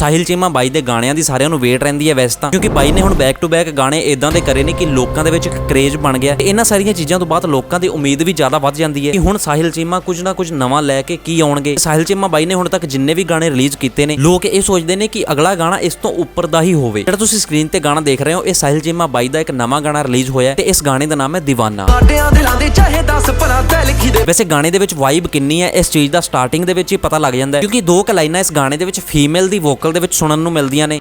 ਸਾਹਿਲ ਚੀਮਾ ਬਾਈ ਦੇ ਗਾਣਿਆਂ ਦੀ ਸਾਰਿਆਂ ਨੂੰ ਵੇਟ ਰਹਿੰਦੀ ਹੈ ਵੈਸੇ ਤਾਂ। ਕਿਉਂਕਿ ਬਾਈ ਨੇ ਹੁਣ ਬੈਕ ਟੂ ਬੈਕ ਗਾਣੇ ਇਦਾਂ ਦੇ ਕਰੇ ਨੇ ਕਿ ਲੋਕਾਂ ਦੇ ਵਿੱਚ ਇੱਕ ਕਰੇਜ ਬਣ ਗਿਆ। ਤੇ ਇਹਨਾਂ ਸਾਰੀਆਂ ਚੀਜ਼ਾਂ ਤੋਂ ਬਾਅਦ ਲੋਕਾਂ ਦੀ ਉਮੀਦ ਵੀ ਜ਼ਿਆਦਾ ਵੱਧ ਜਾਂਦੀ ਹੈ ਕਿ ਹੁਣ ਸਾਹਿਲ ਚੀਮਾ ਕੁਝ ਨਾ ਕੁਝ ਨਵਾਂ ਲੈ ਕੇ ਕੀ ਆਉਣਗੇ। ਸਾਹਿਲ ਚੀਮਾ ਬਾਈ ਨੇ ਹੁਣ ਤੱਕ ਜਿੰਨੇ ਵੀ ਗਾਣੇ ਰਿਲੀਜ਼ ਕੀਤੇ ਨੇ ਲੋਕ ਇਹ ਸੋਚਦੇ ਨੇ ਕਿ ਅਗਲਾ ਗਾਣਾ ਇਸ ਤੋਂ ਉੱਪਰ ਦਾ ਹੀ ਹੋਵੇ। ਜਿਹੜਾ ਤੁਸੀਂ ਸਕਰੀਨ ਤੇ ਗਾਣਾ ਦੇਖ ਰਹੇ ਹੋ ਇਹ ਸਾਹਿਲ ਚੀਮਾ ਬਾਈ ਦਾ ਇੱਕ ਨਵਾਂ ਗਾਣਾ ਰਿਲੀਜ਼ ਹੋਇਆ ਤੇ ਇਸ ਗਾਣੇ ਦਾ ਨਾਮ ਹੈ دیਵਾਨਾ ਸਾਡਿਆਂ ਦਿਲਾਂ ਦੇ ਚਾਹੇ 10 ਭਲਾ ਤੇ ਲਿਖੀ ਦੇ। ਵੈਸੇ ਗਾਣੇ ਦੇ ਵਿੱਚ ਵਾਈਬ ਕਿੰਨੀ ਹੈ ਇਸ ਚੀਜ਼ ਦਾ ਸਟਾਰਟਿੰਗ ਦੇ ਵਿੱਚ ਹੀ ਪਤਾ ਲੱਗ ਜਾਂਦਾ ਕਿਉਂਕਿ ਦੋ ਕੁ ਲਾਈਨਾਂ ਇਸ ਗਾਣੇ ਦੇ ਵਿੱਚ ਫੀਮੇਲ ਦੀ ਵੋਕਲ ਦੇ ਵਿੱਚ ਸੁਣਨ ਨੂੰ ਮਿਲਦੀਆਂ ਨੇ।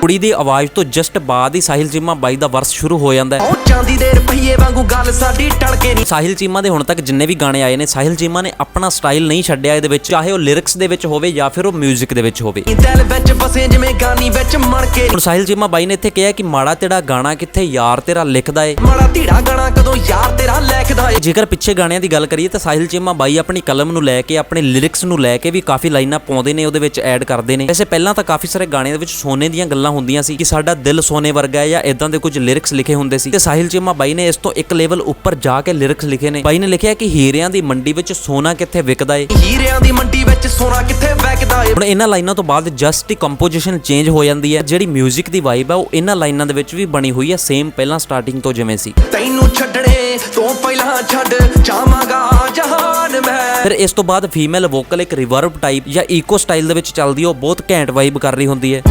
ਕੁੜੀ ਦੀ ਆਵਾਜ਼ ਤੋਂ ਜਸਟ ਬਾਅਦ ਹੀ ਸਾਹਿਲ ਚੀਮਾ ਬਾਈ ਦਾ ਵਰਸ ਸ਼ੁਰੂ ਹੋ ਜਾਂਦਾ ਹੈ। ਉਹ ਚਾਂਦੀ ਦੇ ਰੁਪਈਏ ਵਾਂਗੂ ਗੱਲ ਸਾਡੀ ਟਲਕੇ ਨਹੀਂ। ਸਾਹਿਲ ਚੀਮਾ ਦੇ ਹੁਣ ਤੱਕ ਜਿੰਨੇ ਵੀ ਗਾਣੇ ਆਏ ਨੇ ਸਾਹਿਲ ਚੀਮਾ ਨੇ ਆਪਣਾ ਸਟਾਈਲ ਨਹੀਂ ਛੱਡਿਆ ਇਹਦੇ ਵਿੱਚ ਚਾਹੇ ਉਹ ਲਿਰਿਕਸ ਦੇ ਵਿੱਚ ਹੋਵੇ ਜਾਂ ਫਿਰ ਉਹ 뮤직 ਦੇ ਵਿੱਚ ਹੋਵੇ। ਦਿਲ ਵਿੱਚ ਫਸੇ ਜਿਵੇਂ ਗਾਨੀ ਵਿੱਚ ਮਣ ਕੇ। ਹੁਣ ਸਾਹਿਲ ਚੀਮਾ ਬਾਈ ਨੇ ਇੱਥੇ ਕਿਹਾ ਕਿ ਮਾੜਾ ਤੇਰਾ ਗਾਣਾ ਕਿੱਥੇ ਯਾਰ ਤੇਰਾ ਲਿਖਦਾ ਏ। ਮਾੜਾ ਧੀੜਾ ਗਾਣਾ ਕਦੋਂ ਯਾਰ ਤੇਰਾ ਲਿਖਦਾ ਏ। ਜੇਕਰ ਪਿੱਛੇ ਗਾਣਿਆਂ ਦੀ ਗੱਲ ਕਰੀਏ ਤਾਂ ਸਾਹਿਲ ਚੀਮਾ ਬਾਈ ਆਪਣੀ ਕਲਮ ਨੂੰ ਲੈ ਕੇ ਆਪਣੇ ਲਿਰਿਕਸ ਨੂੰ ਲੈ ਕੇ ਵੀ ਕਾਫੀ ਲਾਈਨਾਂ ਪਾਉਂਦੇ ਨੇ ਉਹਦੇ ਵਿੱਚ ਐਡ ਕਰਦੇ ਨੇ। ਵੈਸੇ ਪਹਿਲਾਂ ਤਾਂ ਕਾਫੀ ਸਾਰੇ ਗਾਣਿਆਂ ਦੇ ਵਿੱਚ ਸੋਨੇ ਦੀਆਂ ਗੱਲਾਂ ਹੁੰਦੀਆਂ ਸੀ ਕਿ ਸਾਡਾ ਦਿਲ ਸੋਨੇ ਵਰਗਾ ਹੈ ਜਾਂ ਇਦਾਂ ਦੇ ਕੁਝ ਲਿਰਿਕਸ ਲਿਖੇ ਹੁੰਦੇ ਸੀ। ਤੇ ਸਾਹਿਲ ਚੀਮਾ ਬਾਈ ਨੇ ਇਸ ਤੋਂ ਇੱਕ ਲੈਵਲ ਉੱਪਰ ਜਾ ਕੇ ਲਿਰਿਕਸ ਲਿਖੇ ਨੇ। ਬਾਈ ਨੇ ਲਿਖਿਆ ਕਿ ਹੀਰਿਆਂ ਦੀ ਮੰਡੀ ਵਿੱਚ ਸੋਨਾ ਕਿੱਥੇ ਵਿਕਦਾ ਏ? ਹੀਰਿਆਂ ਦੀ ਮੰਡੀ ਵਿੱਚ ਸੋਨਾ ਕਿੱਥੇ ਵਗਦਾ ਏ? ਹੁਣ ਇਹਨਾਂ ਲਾਈਨਾਂ ਤੋਂ ਬਾਅਦ ਜਸਟ ਹੀ ਕੰਪੋਜੀਸ਼ਨ ਚੇਂਜ ਹੋ ਜਾਂਦੀ ਹੈ। ਜਿਹੜੀ 뮤직 ਦੀ ਵਾਈਬ ਹੈ ਉਹ ਇਹਨਾਂ ਲਾਈਨਾਂ ਦੇ ਵਿੱਚ ਵੀ ਬਣੀ ਹੋਈ ਹੈ ਸੇਮ ਪਹਿਲਾਂ ਸਟਾਰਟਿੰਗ ਤੋਂ ਜਿਵੇਂ ਸੀ। ਤੈਨੂੰ ਛੱਡਣੇ ਤੋਂ ਪਹਿਲਾਂ ਛੱਡ ਜਾਵਾਂਗਾ ਜਹਾਨ ਮੈਂ। ਫਿਰ ਇਸ ਤੋਂ ਬਾਅਦ ਫੀਮੇਲ ਵੋਕਲ ਇੱਕ ਰਿਵਰਬ ਟਾਈਪ ਜਾਂ ਈਕੋ ਸਟਾਈਲ ਦੇ ਵਿੱਚ ਚੱਲਦੀ ਉਹ ਬਹੁਤ ਘੈਂਟ ਵਾਈਬ ਕਰ ਰਹੀ ਹੁੰਦੀ ਹੈ।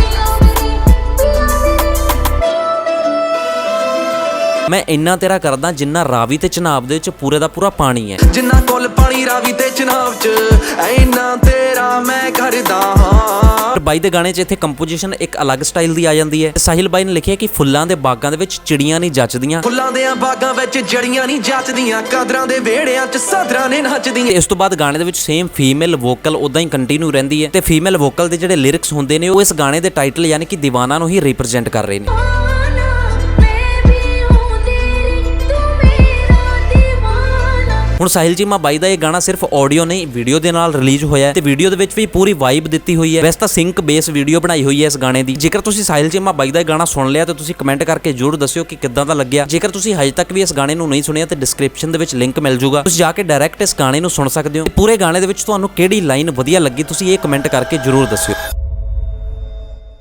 ਮੈਂ ਇੰਨਾ ਤੇਰਾ ਕਰਦਾ ਜਿੰਨਾ ਰਾਵੀ ਤੇ ਚਨਾਬ ਦੇ ਵਿੱਚ ਪੂਰੇ ਦਾ ਪੂਰਾ ਪਾਣੀ ਹੈ। ਜਿੰਨਾ ਕੋਲ ਪਾਣੀ ਰਾਵੀ ਤੇ ਚਨਾਬ ਚ ਐਨਾ ਤੇਰਾ ਮੈਂ ਕਰਦਾ ਹਾਂ। ਬਾਈ ਦੇ ਗਾਣੇ 'ਚ ਇੱਥੇ ਕੰਪੋਜੀਸ਼ਨ ਇੱਕ ਅਲੱਗ ਸਟਾਈਲ ਦੀ ਆ ਜਾਂਦੀ ਹੈ। ਸਾਹਿਲ ਬਾਈ ਨੇ ਲਿਖਿਆ ਕਿ ਫੁੱਲਾਂ ਦੇ ਬਾਗਾਂ ਦੇ ਵਿੱਚ ਚਿੜੀਆਂ ਨਹੀਂ ਜੱਚਦੀਆਂ। ਫੁੱਲਾਂ ਦੇ ਬਾਗਾਂ ਵਿੱਚ ਜੜੀਆਂ ਨਹੀਂ ਜੱਚਦੀਆਂ ਕਦਰਾਂ ਦੇ ਵਿਹੜਿਆਂ ਚ ਸਾਦਰਾਂ ਨੇ ਨੱਚਦੀਆਂ। ਇਸ ਤੋਂ ਬਾਅਦ ਗਾਣੇ ਦੇ ਵਿੱਚ ਸੇਮ ਫੀਮੇਲ ਵੋਕਲ ਉਦਾਂ ਹੀ ਕੰਟੀਨਿਊ ਰਹਿੰਦੀ ਹੈ ਤੇ ਫੀਮੇਲ ਵੋਕਲ ਦੇ ਜਿਹੜੇ ਲਿਰਿਕਸ ਹੁੰਦੇ ਨੇ ਉਹ ਇਸ ਗਾਣੇ ਦੇ ਟਾਈਟਲ ਯਾਨੀ ਕਿ دیਵਾਨਾ ਨੂੰ ਹੀ ਰਿਪਰੈਜ਼ੈਂਟ ਕਰ ਰਹੇ ਨੇ। ਹੁਣ ਸਾਹਿਲ ਚੀਮਾ ਬਾਈ ਦਾ ਇਹ ਗਾਣਾ ਸਿਰਫ ਆਡੀਓ ਨਹੀਂ ਵੀਡੀਓ ਦੇ ਨਾਲ ਰਿਲੀਜ਼ ਹੋਇਆ ਹੈ ਤੇ ਵੀਡੀਓ ਦੇ ਵਿੱਚ ਵੀ ਪੂਰੀ ਵਾਈਬ ਦਿੱਤੀ ਹੋਈ ਹੈ। ਵੈਸੇ ਤਾਂ ਸਿੰਕ ਬੇਸ ਵੀਡੀਓ ਬਣਾਈ ਹੋਈ ਹੈ ਇਸ ਗਾਣੇ ਦੀ। ਜੇਕਰ ਤੁਸੀਂ ਸਾਹਿਲ ਚੀਮਾ ਬਾਈ ਦਾ ਇਹ ਗਾਣਾ ਸੁਣ ਲਿਆ ਤਾਂ ਤੁਸੀਂ ਕਮੈਂਟ ਕਰਕੇ ਜਰੂਰ ਦੱਸਿਓ ਕਿ ਕਿੱਦਾਂ ਦਾ ਲੱਗਿਆ। ਜੇਕਰ ਤੁਸੀਂ ਹਜੇ ਤੱਕ ਵੀ ਇਸ ਗਾਣੇ ਨੂੰ ਨਹੀਂ ਸੁਣਿਆ ਤਾਂ ਡਿਸਕ੍ਰਿਪਸ਼ਨ ਦੇ ਵਿੱਚ ਲਿੰਕ ਮਿਲ ਜੂਗਾ। ਤੁਸੀਂ ਜਾ ਕੇ ਡਾਇਰੈਕਟ ਇਸ ਗਾਣੇ ਨੂੰ ਸੁਣ ਸਕਦੇ ਹੋ। ਪੂਰੇ ਗਾਣੇ ਦੇ ਵਿੱਚ ਤੁਹਾਨੂੰ ਕਿਹੜੀ ਲਾਈਨ ਵਧੀਆ ਲੱਗੀ, ਤੁਸੀਂ ਇਹ ਕਮੈਂਟ ਕਰਕੇ ਜਰੂਰ ਦੱਸਿਓ।